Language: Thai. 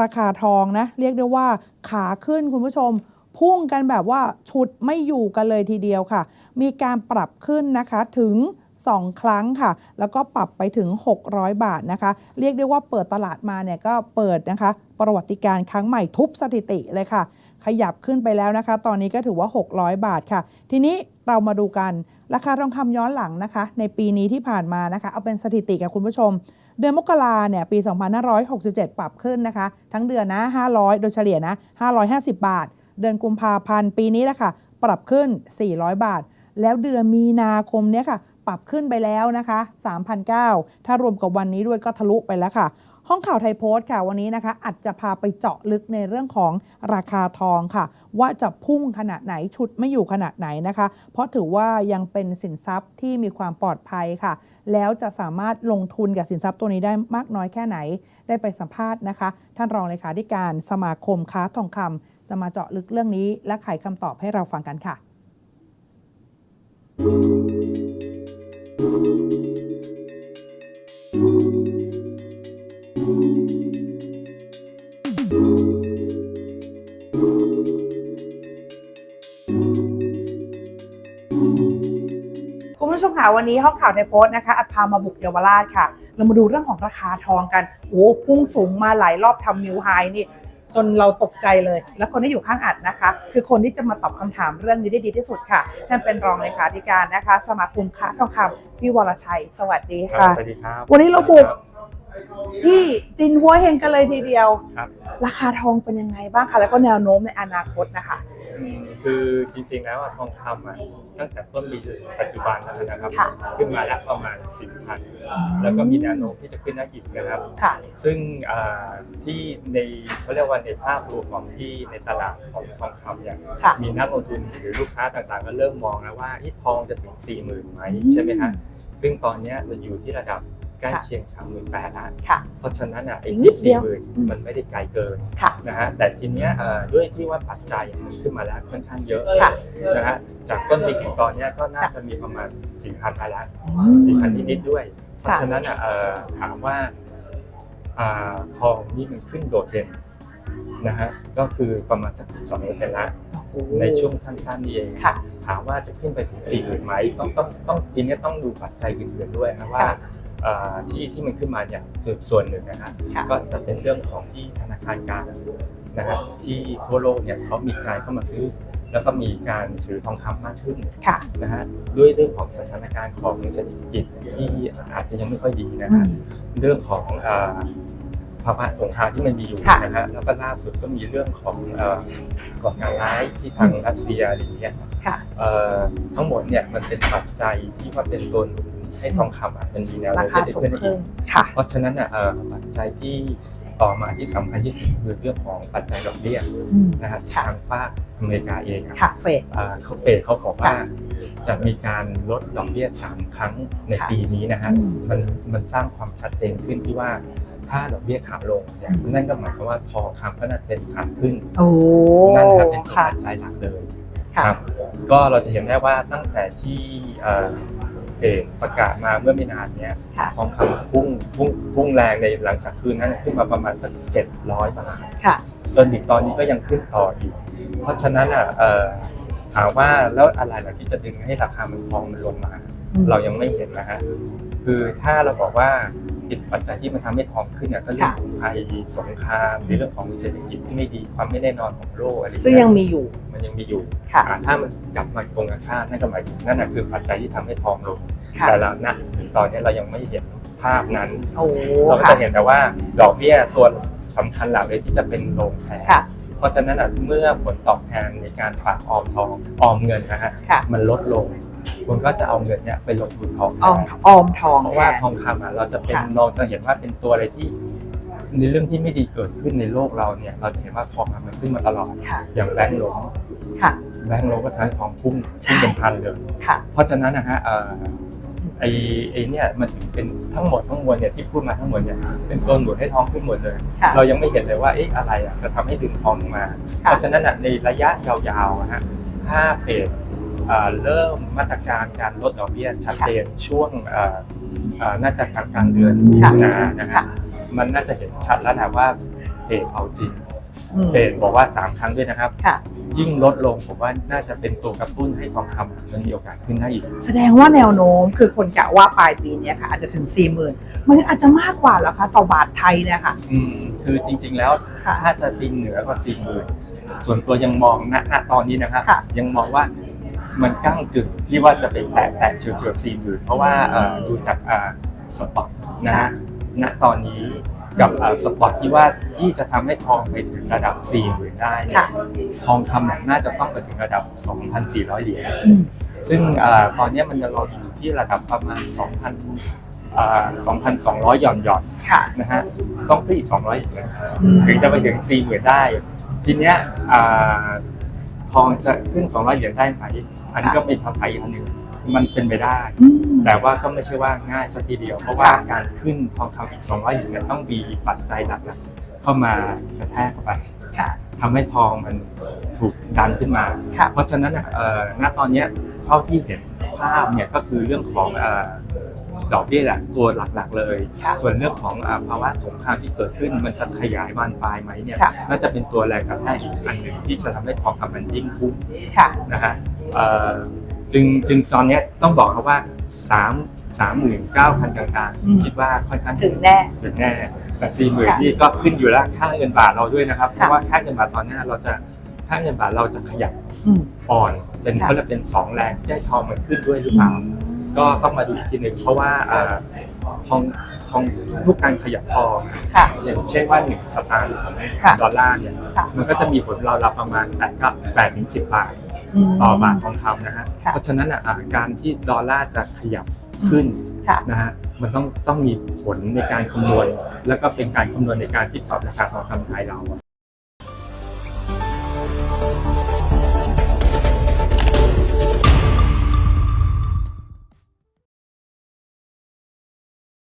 ราคาทองนะ เรียกได้ว่าขาขึ้นคุณผู้ชม พุ่งกันแบบว่าฉุดไม่อยู่กันเลยทีเดียวค่ะ มีการปรับขึ้นนะคะถึง 2 ครั้งค่ะ แล้วก็ปรับไปถึง 600 บาทนะคะ เรียกได้ว่าเปิดตลาดมาเนี่ยก็เปิดนะคะ ประวัติการครั้งใหม่ทุบสถิติเลยค่ะ ขยับขึ้นไปแล้วนะคะ ตอนนี้ก็ถือว่า 600 บาทค่ะ ทีนี้เรามาดูกันราคาทองคำย้อนหลังนะคะ ในปีนี้ที่ผ่านมานะคะ เอาเป็นสถิติกับคุณผู้ชม เดือนมกราเนี่ยปี 2567 ปรับขึ้นนะคะ ทั้งเดือนนะ 500 โดยเฉลี่ยนะ 550 บาท เดือนกุมภาพันธ์ปีนี้แหละค่ะ ปรับขึ้น 400 บาท แล้วเดือนมีนาคมเนี่ยค่ะ ปรับขึ้นไปแล้วนะคะ3,900ถ้ารวมกับวันนี้ด้วยก็ทะลุไปแล้วค่ะ ห้องข่าวไทยโพสต์ค่ะวันนี้นะคะอาจจะพาไปเจาะลึกในเรื่องของราคาทองค่ะ ว่าจะพุ่งขนาดไหนชุดไม่อยู่ขนาดไหนนะคะ เพราะถือว่ายังเป็นสินทรัพย์ที่มีความปลอดภัยค่ะ แล้วจะสามารถลงทุนกับสินทรัพย์ตัวนี้ได้มากน้อยแค่ไหน ได้ไปสัมภาษณ์นะคะ ท่านรองเลขาธิการสมาคมค้าทองคำจะมาเจาะลึกเรื่องนี้ และไขคำตอบให้เราฟังกันค่ะ คุณผู้ชมค่ะวันนี้ห้องข่าวในโพสต์นะคะอัดพามาบุกเยาวราชค่ะ เรามาดูเรื่องของราคาทองกันโอ้พุ่งสูงมาหลายรอบทำนิวไฮนี่จนเราตกใจเลย และคนที่อยู่ข้างอัดนะคะ คือคนที่จะมาตอบคำถามเรื่องนี้ได้ดีที่สุดค่ะท่านเป็นรองเลขาธิการนะคะ สมาคมค้าทองคำพี่วรชัย สวัสดีครัค่ะบสวัสดีครับวันนี้เราบุกที่จินหัวเฮงกันเลยทีเดียวครับราคาทองเป็นยังไงบ้างคะแล้วก็แนวโน้มในอนาคตนะคะอืม คือจริงๆแล้วอะทองคำอะตั้งแต่ต้นปีจนถึงปัจจุบันแล้วนะครับ ค่ะขึ้นมาแล้วประมาณ10พันแล้วก็มีแนวโน้มที่จะขึ้นได้อีกนะครับ ค่ะ ซึ่งอ่าที่ในเขาเรียกว่าในภาพรวมของที่ในตลาดของทองคำเนี่ยค่ะ มีนักลงทุนหรือลูกค้าต่างๆ ก็เริ่มมองแล้วว่าที่ทองจะถึง 4 0,000ไหมอืมใช่ไหมฮะซึ่งตอนเนี้ยมันอยู่ที่ระดับ ใกล้ค่ะเคียง38,000ล้านค่ะ เพราะฉะนั้นอะไอ้อีกนิดที่เดียว40,000มันไม่ได้ไกลเกินค่ะนะฮะแต่ทีเนี้ยเอ่อด้วยที่ว่าปัจจัยมันขึ้นมาแล้วค่อนข้างเยอะค่ะนะฮะจากต้นปีถึงตอนเนี้ยก็น่าจะมีประมาณ4,000ไปแล้วอืม4,000นิดๆด้วย เพราะฉะนั้นอะเอ่อถามว่าอ่าทองนี่มันขึ้นโดดเด่นนะฮะก็คือประมาณสัก2เปอร์เซ็นต์ละในช่วงสั้นๆนี้เองค่ะถามว่าจะขึ้นไปถึง4 0,000ไหมต้องต้องต้องทีเนี้ยต้องดูปัจจัยอื่นๆด้วยนะว่าค่ะเอ่อ ที่ที่มันขึ้นมาเนี่ยส่วนส่วนหนึ่งนะฮะค่ะก็จะเป็นเรื่องของที่ธนาคารกลางนะฮะที่ทั่วโลกเนี่ยเขามีการเข้ามาซื้อ แล้วก็มีการถือทองคำมากขึ้นค่ะนะฮะด้วยเรื่องของสถานการณ์ของเศรษฐกิจที่อาจจะยังไม่ค่อยดีนะอืฮะมเรื่องของเอ่อภาวะสงครามที่มันมีอยู่ค่ะนะฮะแล้วก็ล่าสุดก็มีเรื่องของเอ่อก่อการร้ายที่ทางรัสเซียอะไรอย่างเงี้ยค่ะเอ่อทั้งหมดเนี่ยมันเป็นปัจจัยที่ว่าเป็นตัวหนุน ให้ทองคำอะมันมีแนวราโน้มคาที่จะสูงขึ้นได้ขึ้อีนกค่ะ เพราะฉะนั้นอะเอ่อปัจจัยที่ต่อมาที่สำคัญที่สุดคือเรื่องของปัจจัยดอกเบี้ยอืม นะฮะที่ค่ะ ทางฝากอเมริกาเองอะ ค่ะเฟด อ่าเขาเฟดเขาบอกว่าจะมีการลดดอกเบี้ยสามครั้งในค่ะปีนี้นะฮะอืม มันมันสร้างความชัดเจนขึ้นที่ว่าถ้าดอกเบี้ยขาลงเนี่ยนั่นก็หมายความว่าทองคำก็น่าจะเป็นขาขึ้นโอ้นั่นครับเป็นตัวค่ะปัจจัยหลักเลยค่ะ ครับก็เราจะเห็นได้ว่าตั้งแต่ที่เอ่อ เฟดประกาศมาเมื่อไม่นานเนี้ยค่ะ ทองคำพุ่งพุ่งพุ่งแรงในหลังจากคืนนั้นขึ้นมาประมาณสักเจ็ดร้อยบาทค่ะ จนถึงตอนนี้ก็ยังขึ้นต่ออยู่ เพราะฉะนั้นอะเอ่อถามว่าแล้วอะไรล่ะที่จะดึงให้ราคามันทองมันลงมา อืม เรายังไม่เห็นนะฮะคือถ้าเราบอกว่า ติดปัจจัยที่มันทำให้ทองขึ้นเนี่ยก็เรื่องของภัยสงครามหรือเรื่องของเศรษฐกิจที่ไม่ดีความไม่แน่นอนของโลกอะไรอย่างซึ่งเงี้ยังมีอยู่ มันยังมีอยู่ค่ะอ่าถ้ามันกลับมาตรงกันข้ามนั่นก็หมายถึงนั่นนะคือปัจจัยที่ทำให้ทองลงค่ะแต่เราณถึงตอนนี้เรายังไม่เห็นภาพนั้นโอ้เราก็ค่ะจะเห็นแต่ว่าดอกเบี้ยตัวสำคัญหลักเลยที่จะเป็นลงแทนค่ะเพราะฉะนั้นอะเมื่อผลตอบแทนในการฝากออมทองออมเงินนะฮะค่ะมันลดลง คุณก็จะเอาเงินเนี้ยไปลงทุนทองแทออมนออมทองเพราะว่าแทนทองคำอะเราจะเป็นค่ะเราจะเห็นว่าเป็นตัวอะไรที่ในเรื่องที่ไม่ดีเกิดขึ้นในโลกเราเนี่ย เราจะเห็นว่าทองอะมันขึ้นมาตลอดค่ะอย่างแบงก์โลงค่ะแบงก์โลงก็ทำให้ทองพุ่งใช่พุ่งเป็นพันเลยค่ะเพราะฉะนั้นนะฮะเอ่อไอไอเนี่ยมันถึงเป็นทั้งหมดทั้งมวลเนี่ยที่พูดมาทั้งหมดเนี่ยเป็นตัวหนุนให้ทองขึ้นหมดเลยค่ะเรายังไม่เห็นเลยว่าเอ๊ะอะไรอะจะทำให้ดึงทองลงมา เพค่ะราะฉะนั้นอะในระยะยาวๆอะฮะถ้าเฟด เอ่อเริ่มมาตรการการลดดอกเบี้ยชัดเจนช่วงเอ่อเอ่อน่าจะกลางกลางๆเดือนมิถุนายนนะค่ะฮะมันน่าจะเห็นชัดแล้วนะว่าเฟทรดเอาจริงอืมเทรดบอกว่าสามครั้งด้วยนะครับค่ะยิ่งลดลงผมว่าน่าจะเป็นตัวกระตุ้นให้ทองคำมันมีโอกาสขึ้นได้อีก แสดงว่าแนวโน้มคือคนกะว่าปลายปีเนี้ยค่ะอาจจะถึง 4 0,000 มันอาจจะมากกว่าแล้วคะต่อบาทไทยเนี่ยค่ะ อืมคือจริง ๆ แล้วค่ะถ้าจะบินเหนือกว่าสี่หมื่นส่วนตัวยังมองณณตอนนี้นะครับค่ะยังมองว่า มันกั้งกึ่งที่ว่าจะไปแตะแตะเฉียวเฉียวสี่หมื่นเพราะว่าเอ่อดูจากอ่าสปอตนะฮะณตอนนี้กับอ่าสปอตที่ว่าที่จะทำให้ทองไปถึงระดับ4ี่หมื่นได้เนี่ยค่ะทองคำเนี่ยน่าจะต้องไปถึงระดับ 2,400 เหรียญอืมซึ่งอ่าตอนนี้มันจะรออยู่ที่ระดับประมาณ 2,000อ่า2,200 หย่อนหย่อนค่ะๆนะฮะต้องขึ้นอีก 200อีกนะอืมถึงจะไปถึง40,000ได้ ทีเนี้ยอ่า ทองจะขึ้น200เหรียญได้ไหมอันนี้ก็เป็นคำถามอีกอันหนึ่งมันเป็นไปได้อืมแต่ว่าก็ไม่ใช่ว่าง่ายสักทีเดียว เพราะว่าค่ะการขึ้นทองคำอีก 200เหรียญเนี่ยต้องมีปัจจัยหลักๆเข้ามากระแทกเข้าไปค่ะทำให้ทองมันถูกดันขึ้นมาค่ะเพราะฉะนั้นน่ะเอ่อณตอนเนี้ยเท่าที่เห็นภาพเนี่ยก็คือเรื่องของเอ่อ ดอกเบี้ยแหละตัวหลักๆเลย ค่ะ ส่วนเรื่องของอ่าภาวะสงครามที่เกิดขึ้นมันจะขยายบานปลายไหมเนี่ยค่ะ น่าจะเป็นตัวแรงกระแทกอีกอันหนึ่งที่จะทำให้ทองคำมันยิ่งพุ่ง ค่ะ นะฮะเอ่อจึงจึงตอนเนี้ยต้องบอกครับว่าสามสามหมื่นเก้าพันกลางอืม ๆคิดว่าค่อนข้างถึงแน่ ถึงแน่แต่สี่หมื่นค่ะนี่ก็ขึ้นอยู่แล้วค่าเงินบาทเราด้วยนะครับ เพค่ะราะว่าค่าเงินบาทตอนเนี้ยเราจะค่าเงินบาทเราจะขยับอืม อ่อนเป็นค่ะ เขาเรียกเป็นสองแรงที่ให้ทองมันขึ้นด้วยหรือเปล่า ก็ต้องมาดูอีกทีหนึ่งเพราะว่าเอ่อทองทองทุกการขยับทองค่ะอย่างเช่นว่าหนึ่งสตางค์ของค่ะดอลลาร์เนี่ยค่ะมันก็จะมีผลเรารับประมาณแปดกับแปดถึงสิบบาทมต่อบาททองคำนะฮะค่ะเพราะฉะนั้นอะอ่าการที่ดอลลาร์จะขยับขึ้นค่ะนะฮะมันต้องต้องมีผลในการคำนวณ แล้วก็เป็นการคำนวณในการที่ปรับราคาทองคำไทยเราอะ